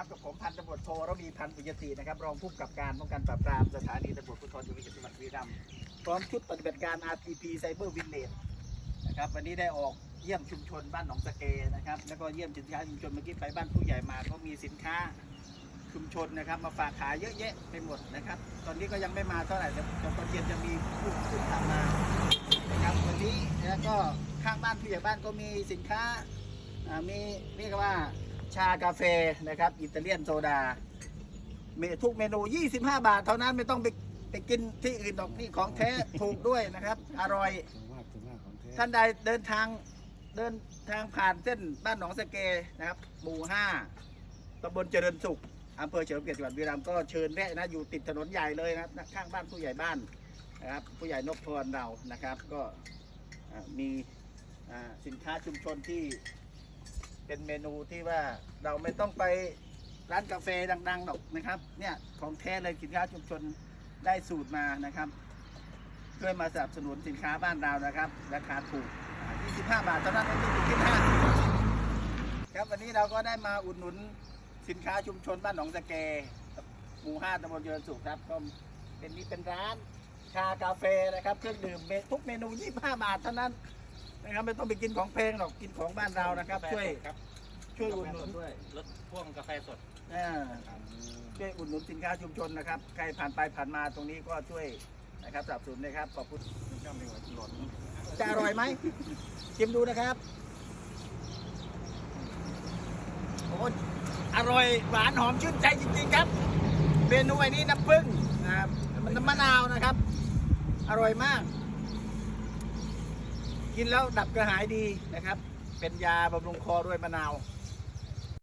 ครับกับผมพันตำรวจโทระวีพันธ์ปิยตินะครับรองผู้กำกับการป้องกันปราบปรามสถานีตำรวจภูธรจังหวัดจังหวัดบุรีรัมย์พร้อมชุดปฏิบัติการ RTP Cyber Village นะครับวันนี้ได้ออกเยี่ยมชุมชนบ้านหนองสะเกนะครับแล้วก็เยี่ยมสินค้าชุมชนเมื่อกี้ไปบ้านผู้ใหญ่มาก็มีสินค้าชุมชนนะครับ มาฝากขายเยอะแยะไปหมดนะครับ ตอนนี้ก็ยังไม่มาเท่าไหร่แต่ตอนเย็นจะมีผู้ขึ้นตามมานะครับวันนี้แล้วก็ข้างบ้านผู้ใหญ่บ้านก็มีสินค้าอ่ามีเรียกว่า ชากาแฟนะครับอิตาเลียนโซดาเมทุกเมนู 25 บาท เท่านั้นไม่ต้องไปไปกินที่อื่นหรอกนี่ของแท้ ถูกด้วยนะครับ อร่อยถึงมากถึงมากของแท้ท่านใดเดินทางเดินทางผ่านเส้นบ้านหนองสะเกนะครับหมู่ห้าตำบลเจริญสุขอำเภอเฉลิมเกียรติจังหวัดบุรีรัมย์ก็เชิญแวะนะอยู่ติดถนนใหญ่เลยนะครับข้างบ้านผู้ใหญ่บ้านนะครับผู้ใหญ่นพพรเรานะครับ ก็อ่ามีอ่าสินค้าชุมชนที่ เป็นเมนูที่ว่าเราไม่ต้องไปร้านกาแฟดังๆหรอกนะครับ เนี่ยของแท้เลยสินค้าชุมชนได้สูตรมานะครับช่วยมาสนับสนุนสินค้าบ้านเรานะครับ ราคาถูก 25 บาทเท่านั้นไม่ต้องคิด50ครับวันนี้เราก็ได้มาอุดหนุนสินค้าชุมชนบ้านหนองสะเกหมู่5ตำบลเจริญสุขครับก็เป็นนี้เป็นร้านชากาแฟนะครับ เครื่องดื่มเมทุกเมนู 25 บาทเท่านั้น นะครับไม่ต้องไปกินของแพงหรอกกินของบ้านเรานะครับ ช่วยครับช่วยอุดหนุนด้วยรถพ่วงกาแฟสดอ่าช่วยอุดหนุนสินค้าชุมชนนะครับใครผ่านไปผ่านมาตรงนี้ก็ช่วยนะครับสนับสนุนนะครับขอบคุณก็ไม่ว่าหล่นจะอร่อยไหมชิมดูนะครับโอ้อร่อยหวานหอมชื่นใจจริง ๆ ครับเมนูไอ้นี้น้ำผึ้งนะครับมันน้ำมะนาวนะครับ อร่อยมาก กินแล้วดับกระหายดีนะครับ เป็นยาบำรุงคอด้วยมะนาว